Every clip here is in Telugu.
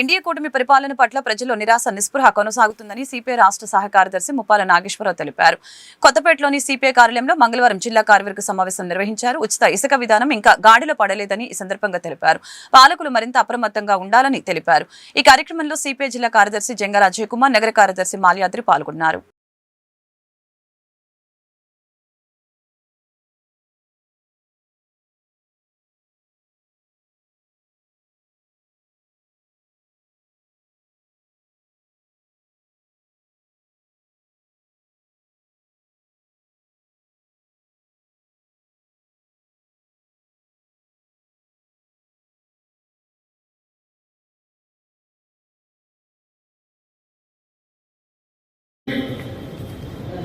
ఎన్డీఏ కూటమి పరిపాలన పట్ల ప్రజల్లో నిరాశ నిస్పృహ కొనసాగుతుందని సిపిఐ రాష్ట్ర సహ కార్యదర్శి ముప్పాల నాగేశ్వరరావు తెలిపారు. కొత్తపేటలోని సిపిఐ కార్యాలయంలో మంగళవారం జిల్లా కార్యవర్గ సమావేశం నిర్వహించారు. ఉచిత ఇసుక విధానం ఇంకా గాడిలో పడలేదని ఈ సందర్భంగా తెలిపారు. పాలకులు మరింత అప్రమత్తంగా ఉండాలని తెలిపారు. ఈ కార్యక్రమంలో సిపిఐ జిల్లా కార్యదర్శి జంగల అజయ్ కుమార్ నగర కార్యదర్శి మాల్యాద్రి పాల్గొన్నారు.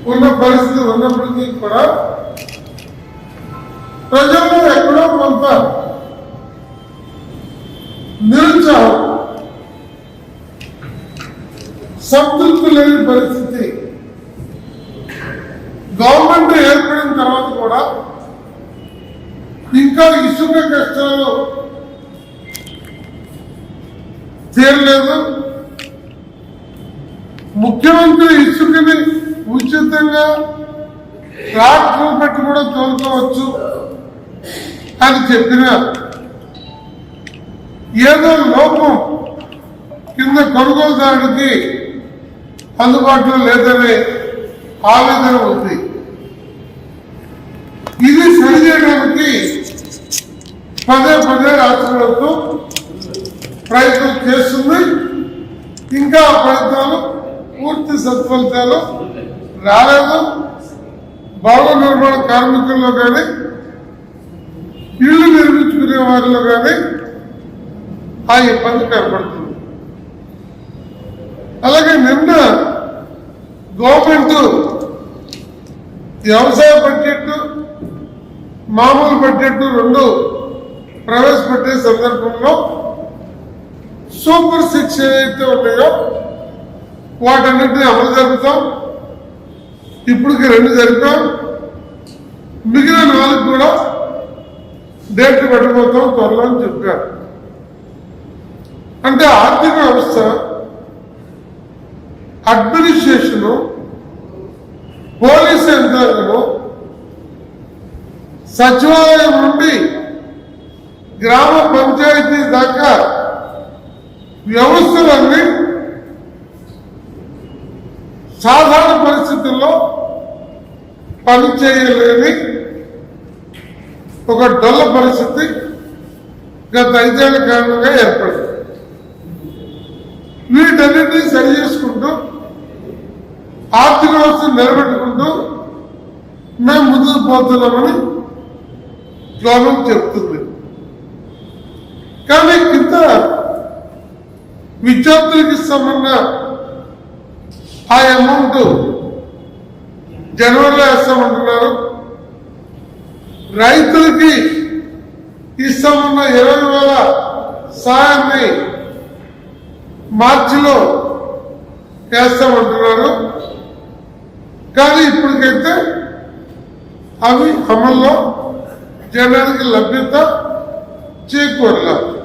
ఉన్న పరిస్థితి ఉన్నప్పటికీ కూడా ప్రజల్లో ఎక్కడో కొంత నిరుత్సాహం సంతృప్తి లేని పరిస్థితి గవర్నమెంట్ ఏర్పడిన తర్వాత కూడా ఇంకా ఇసుక కష్టాలు తీరలేదు. ముఖ్యమంత్రి ఇసుకని ఉచితంగా ట్రాక్టర్ పెట్టి కూడా తోలుకోవచ్చు అని చెప్పిన ఏదో లోపం కింద కొనుగోలుదారుడికి అందుబాటులో లేదనే ఆవేదన ఉంది. ఇది సరిచేయడానికి పదే పదే రాష్ట్ర ప్రభుత్వం ప్రయత్నం చేస్తుంది. ఇంకా ఆ ప్రయత్నాలు పూర్తి సత్ఫలితాలు రాలేదు. భవన నిర్మాణ కార్మికుల్లో కానీ ఇల్లు నిర్మించుకునే వారిలో కానీ ఆ ఇబ్బంది కనపడుతుంది అలాగే నిన్న గవర్నమెంట్ వ్యవసాయ బడ్జెట్ మామూలు బడ్జెట్ రెండు ప్రవేశపెట్టే సందర్భంలో సూపర్ సిక్స్ ఏదైతే ఉన్నాయో వాటన్నిటిని అమలు జరుపుతాం. ఇప్పటికి రెండు జరిపాం మిగిలిన నాలుగు కూడా డేట్ పెట్టబోతాం త్వరలో అని చెప్పారు. అంటే ఆర్థిక వ్యవస్థ అడ్మినిస్ట్రేషను పోలీస్ యంత్రాంగము సచివాలయం నుండి గ్రామ పంచాయతీ దాకా వ్యవస్థలన్నీ సాధారణ పరిస్థితుల్లో పనిచేయలేని ఒక డొల్ల పరిస్థితి గత ఐదేళ్ళ కారణంగా ఏర్పడింది. వీటన్నిటినీ సరి చేసుకుంటూ ఆర్థిక వ్యవస్థను నిలబెట్టుకుంటూ మేము ముందుకు పోతున్నామని గవర్నమెంట్ చెప్తుంది. కానీ కింద విద్యార్థులకు సంబంధంగా ఆ అమౌంట్. జనవరిలో వేస్తామంటున్నారు. రైతులకి ఇస్తామన్న ఇరవై వేల సాయాన్ని మార్చిలో వేస్తామంటున్నారు. కానీ ఇప్పటికైతే అవి అమల్లో జనానికి లభ్యత చేకూరలేదు